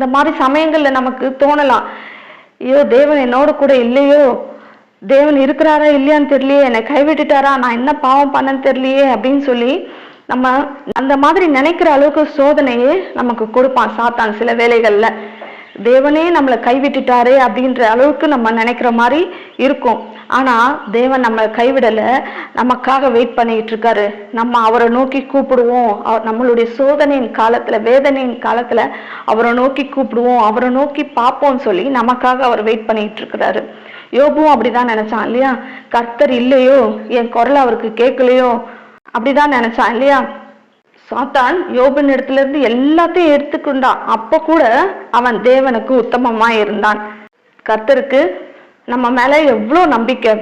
அந்த மாதிரி சமயங்களில் நமக்கு தோணலாம். ஐயோ தேவன் என்னோட கூட இல்லையோ? தேவன் இருக்கிறாரா இல்லையான்னு தெரியலையே. என்னை கைவிட்டுட்டாரா? நான் என்ன பாவம் பண்ணன்னு தெரியலையே அப்படின்னு சொல்லி நம்ம அந்த மாதிரி நினைக்கிற அளவுக்கு சோதனையே நமக்கு கொடுப்பான் சாத்தான் சில வேலைகளில் தேவனே நம்மளை கைவிட்டுட்டாரே அப்படின்ற அளவுக்கு நம்ம நினைக்கிற மாதிரி இருக்கும். ஆனால் தேவன் நம்மளை கைவிடலை. நமக்காக வெயிட் பண்ணிக்கிட்டு இருக்காரு. நம்ம அவரை நோக்கி கூப்பிடுவோம். அவர் நம்மளுடைய சோதனையின் காலத்தில் வேதனையின் காலத்தில் அவரை நோக்கி கூப்பிடுவோம். அவரை நோக்கி பார்ப்போம்னு சொல்லி நமக்காக அவர் வெயிட் பண்ணிக்கிட்டு இருக்கிறாரு. யோபும் அப்படிதான் நினைச்சான் இல்லையா? கர்த்தர் இல்லையோ? என் குரல் அவருக்கு கேட்கலையோ? அப்படிதான் நினைச்சான் இல்லையா? சாத்தான் யோபின் இடத்துல இருந்து எல்லாத்தையும் எடுத்துக்கொண்டான். அப்ப கூட அவன் தேவனுக்கு உத்தமமா இருந்தான் கர்த்தருக்கு நம்ம மேல எவ்வளோ நம்பிக்கை?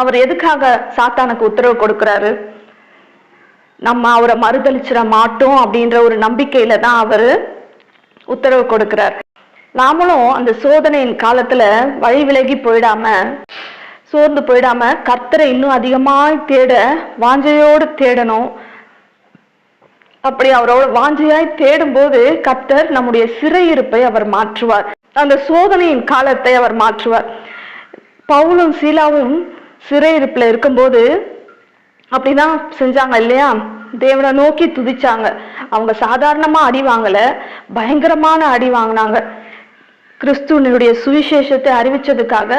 அவர் எதுக்காக சாத்தானுக்கு உத்தரவு கொடுக்கிறாரு? நம்ம அவரை மறுதளிச்சிட மாட்டோம் அப்படின்ற ஒரு நம்பிக்கையில தான் அவரு உத்தரவு கொடுக்கிறார். நாமளும் அந்த சோதனையின் காலத்துல வழி விலகி போயிடாம சோர்ந்து போயிடாம கர்த்தரை இன்னும் அதிகமாய் தேட வாஞ்சையோடு தேடணும். அப்படி அவரோட வாஞ்சையாய் தேடும்போது கர்த்தர் நம்முடைய சிறையிருப்பை அவர் மாற்றுவார். அந்த சோதனையின் காலத்தை அவர் மாற்றுவார். பவுலும் சீலாவும் சிறையிருப்பில் இருக்கும்போது அப்படிதான் செஞ்சாங்க இல்லையா? தேவனை நோக்கி துதிச்சாங்க. அவங்க சாதாரணமா அடி வாங்கல பயங்கரமான அடி வாங்கினாங்க. கிறிஸ்துவனுடைய சுவிசேஷத்தை அறிவிச்சதுக்காக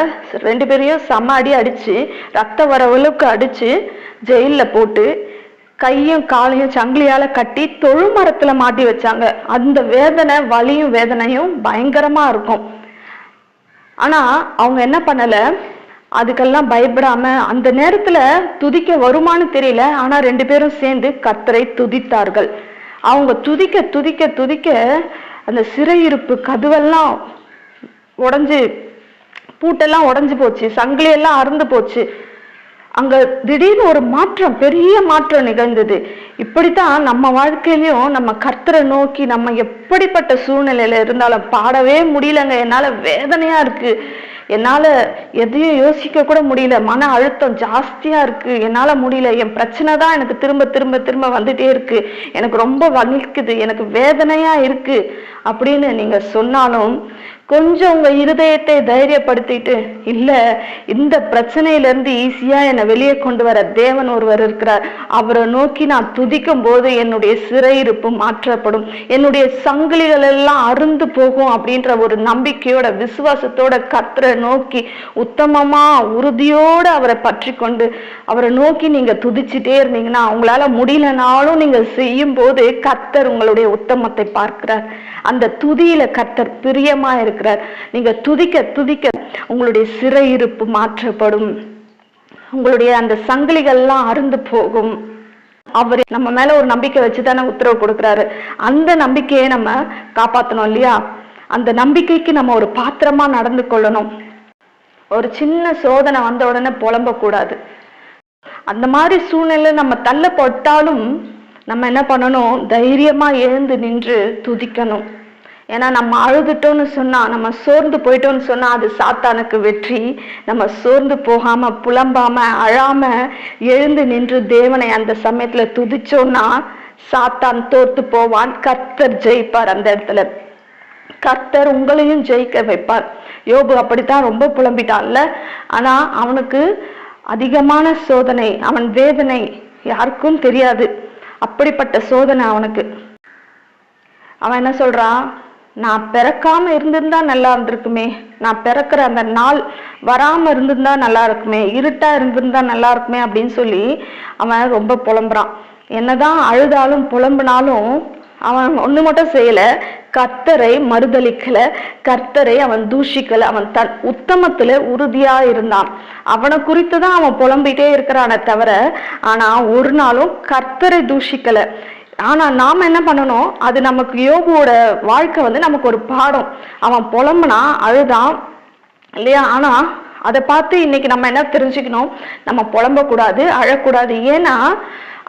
ரெண்டு பேரையும் சம அடி அடிச்சு ரத்த வரவளுக்கு அடிச்சு ஜெயிலில் போட்டு கையும் காலையும் சங்கிலியால கட்டி தொழு மரத்துல மாட்டி வச்சாங்க. அந்த வேதனை வலியும் வேதனையும் பயங்கரமா இருக்கும். ஆனா அவங்க என்ன பண்ணல? அதுக்கெல்லாம் பயப்படாம அந்த நேரத்துல துதிக்க வருமான்னு தெரியல. ஆனா ரெண்டு பேரும் சேர்ந்து கத்தரை துதித்தார்கள். அவங்க துதிக்க துதிக்க துதிக்க அந்த சிறையிருப்பு கதவெல்லாம் உடஞ்சு பூட்டெல்லாம் உடஞ்சு போச்சு. சங்கிலி எல்லாம் அறுந்து போச்சு. அங்க திடீர்னு ஒரு மாற்றம் பெரிய மாற்றம் நிகழ்ந்தது. இப்படித்தான் நம்ம வாழ்க்கையிலையும் நம்ம கர்த்தரை நோக்கி நம்ம எப்படிப்பட்ட சூழ்நிலையில இருந்தாலும் பாடவே முடியலங்க. என்னால வேதனையா இருக்கு. என்னால எதையும் யோசிக்க கூட முடியல. மன அழுத்தம் ஜாஸ்தியா இருக்கு. என்னால முடியல. என் பிரச்சனை தான் எனக்கு திரும்ப திரும்ப திரும்ப வந்துட்டே இருக்கு. எனக்கு ரொம்ப வலிக்குது. எனக்கு வேதனையா இருக்கு. அப்படின்னு நீங்க சொன்னாலும் கொஞ்சம் உங்க இருதயத்தை தைரியப்படுத்திட்டு இல்ல இந்த பிரச்சனையில இருந்து ஈஸியா என்னை வெளியே கொண்டு வர தேவன் ஒருவர் இருக்கிறார். அவரை நோக்கி நான் துதிக்கும் போது என்னுடைய சிறையிருப்பு மாற்றப்படும். என்னுடைய சங்கிலிகள் எல்லாம் அருந்து போகும் அப்படின்ற ஒரு நம்பிக்கையோட விசுவாசத்தோட கத்தரை நோக்கி உத்தமமா உறுதியோட அவரை பற்றி கொண்டு அவரை நோக்கி நீங்க துதிச்சுட்டே இருந்தீங்கன்னா உங்களால முடியலனாலும் நீங்க செய்யும் போது கத்தர் உங்களுடைய உத்தமத்தை பார்க்கிறார். அந்த துதியில கத்தர் பிரியமா இருக்கிறார். நீங்க துதிக்க துதிக்க உங்களுடைய சிறையிருப்பு மாற்றப்படும். உங்களுடைய அந்த சங்கிலிகள்லாம் அருந்து போகும். அவர் நம்ம மேல ஒரு நம்பிக்கை வச்சு தானே உத்தரவு கொடுக்குறாரு. அந்த நம்பிக்கையை நம்ம காப்பாத்தணும் இல்லையா? அந்த நம்பிக்கைக்கு நம்ம ஒரு பாத்திரமா நடந்து கொள்ளணும். ஒரு சின்ன சோதனை வந்த உடனே புலம்ப கூடாது அந்த மாதிரி சூழ்நிலை நம்ம தள்ளப்பட்டாலும் நம்ம என்ன பண்ணணும்? தைரியமா எழுந்து நின்று துதிக்கணும். ஏன்னா நம்ம அழுதுட்டோம்னு சொன்னால் நம்ம சோர்ந்து போயிட்டோம்னு சொன்னால் அது சாத்தானுக்கு வெற்றி. நம்ம சோர்ந்து போகாமல் புலம்பாமல் அழாமல் எழுந்து நின்று தேவனை அந்த சமயத்தில் துதிச்சோம்னா சாத்தான் தோத்து போவான். கர்த்தர் ஜெயிப்பார் அந்த இடத்துல. கர்த்தர் உங்களையும் ஜெயிக்க வைப்பார். யோபு அப்படித்தான் ரொம்ப புலம்பிட்டான்ல. ஆனால் அவனுக்கு அதிகமான சோதனை அவன் வேதனை யாருக்கும் தெரியாது. அப்படிப்பட்ட சோதனை அவனுக்கு. அவன் என்ன சொல்றான்? நான் பிறக்காம இருந்திருந்தா நல்லா இருந்திருக்குமே. நான் பிறக்கிற அந்த நாள் வராம இருந்திருந்தா நல்லா இருக்குமே. இருட்டா இருந்திருந்தா நல்லா இருக்குமே அப்படின்னு சொல்லி அவன் ரொம்ப புலம்புறான். என்னதான் அழுதாலும் புலம்புனாலும் அவன் ஒண்ணு மட்டும் செய்யல. கர்த்தரை மறுதளிக்கல கர்த்தரை அவன் தூஷிக்கல. அவன் தன் உத்தமத்துல உறுதியா இருந்தான். அவனை குறித்து தான் அவன் புலம்பிட்டே இருக்கிறானே தவிர ஆனா ஒரு நாளும் கர்த்தரை தூஷிக்கல. ஆனால் நாம் என்ன பண்ணணும்? அது நமக்கு யோகுவோட வாழ்க்கை வந்து நமக்கு ஒரு பாடம். அவன் புலம்புனா அழுதான் இல்லையா? ஆனால் அதை பார்த்து இன்னைக்கு நம்ம என்ன தெரிஞ்சுக்கணும்? நம்ம புலம்பக்கூடாது அழக்கூடாது. ஏன்னா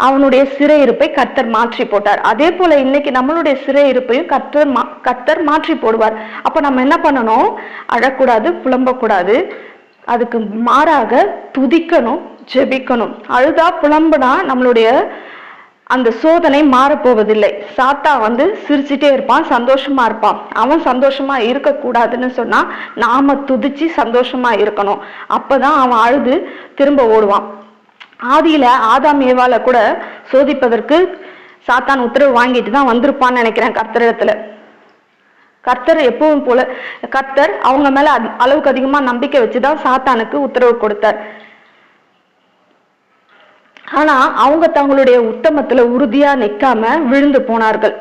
அவனுடைய சிறையிருப்பை கர்த்தர் மாற்றி போட்டார். அதே போல இன்னைக்கு நம்மளுடைய சிறையிருப்பையும் கர்த்தர் மா கர்த்தர் மாற்றி போடுவார். அப்போ நம்ம என்ன பண்ணணும்? அழக்கூடாது புலம்பக்கூடாது. அதுக்கு மாறாக துதிக்கணும் ஜெபிக்கணும். அழுதா புலம்புனா நம்மளுடைய அந்த சோதனை மாறப்போவதில்லை. சாத்தா வந்து சிரிச்சிட்டே இருப்பான் சந்தோஷமா இருப்பான். அவன் சந்தோஷமா இருக்கக்கூடாதுன்னு சொன்னா நாம துதிச்சு சந்தோஷமா இருக்கணும். அப்பதான் அவன் அழுது திரும்ப ஓடுவான். ஆதியில ஆதாம் ஏவால கூட சோதிப்பதற்கு சாத்தான் உத்தரவு வாங்கிட்டு தான் வந்திருப்பான்னு நினைக்கிறேன் கர்த்தரிடத்துல. கர்த்தர் எப்பவும் போல கர்த்தர் அவங்க மேல அளவுக்கு அதிகமா நம்பிக்கை வச்சுதான் சாத்தானுக்கு உத்தரவு கொடுத்தார். ஆனா அவங்க தங்களுடைய உத்தமத்துல உறுதியா நிக்காம விழுந்து போனார்கள்.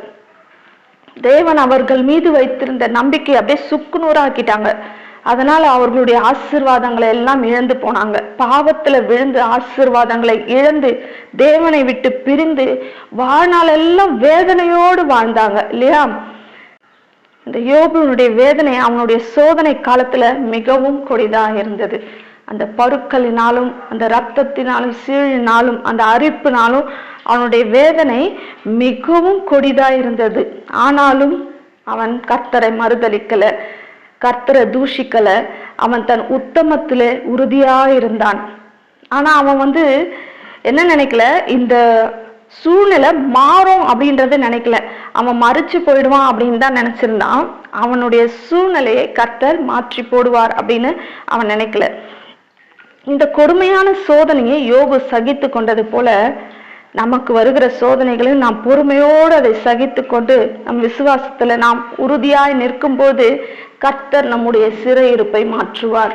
தேவன் அவர்கள் மீது வைத்திருந்த நம்பிக்கை அப்படியே சுக்குநூறாக்கிட்டாங்க. அதனால அவர்களுடைய ஆசீர்வாதங்களை எல்லாம் இழந்து போனாங்க. பாவத்துல விழுந்து ஆசீர்வாதங்களை இழந்து தேவனை விட்டு பிரிந்து வாழ்நாளெல்லாம் வேதனையோடு வாழ்ந்தாங்க இல்லையா? இந்த யோபுனுடைய வேதனை அவனுடைய சோதனை காலத்துல மிகவும் கொடிதா இருந்தது. அந்த பருக்களினாலும் அந்த ரத்தத்தினாலும் சீழினாலும் அந்த அரிப்பினாலும் அவனுடைய வேதனை மிகவும் கொடிதாக இருந்தது ஆனாலும் அவன் கர்த்தரை மறுதளிக்கலை கர்த்தரை தூஷிக்கலை. அவன் தன் உத்தமத்தில் உறுதியாக இருந்தான் ஆனால் அவன் வந்து என்ன நினைக்கல? இந்த சூழ்நிலை மாறும் அப்படின்றத நினைக்கல. அவன் மறிச்சு போயிடுவான் அப்படின்னு தான் நினைச்சிருந்தான். அவனுடைய சூழ்நிலையை கர்த்தர் மாற்றி போடுவார் அப்படின்னு அவன் நினைக்கல. இந்த கொடுமையான சோதனையை யோபு சகித்து கொண்டது போல நமக்கு வருகிற சோதனைகளையும் நாம் பொறுமையோடு அதை சகித்து கொண்டு நம் விசுவாசத்துல நாம் உறுதியாய் நிற்கும் போது கர்த்தர் நம்முடைய சிறையிருப்பை மாற்றுவார்.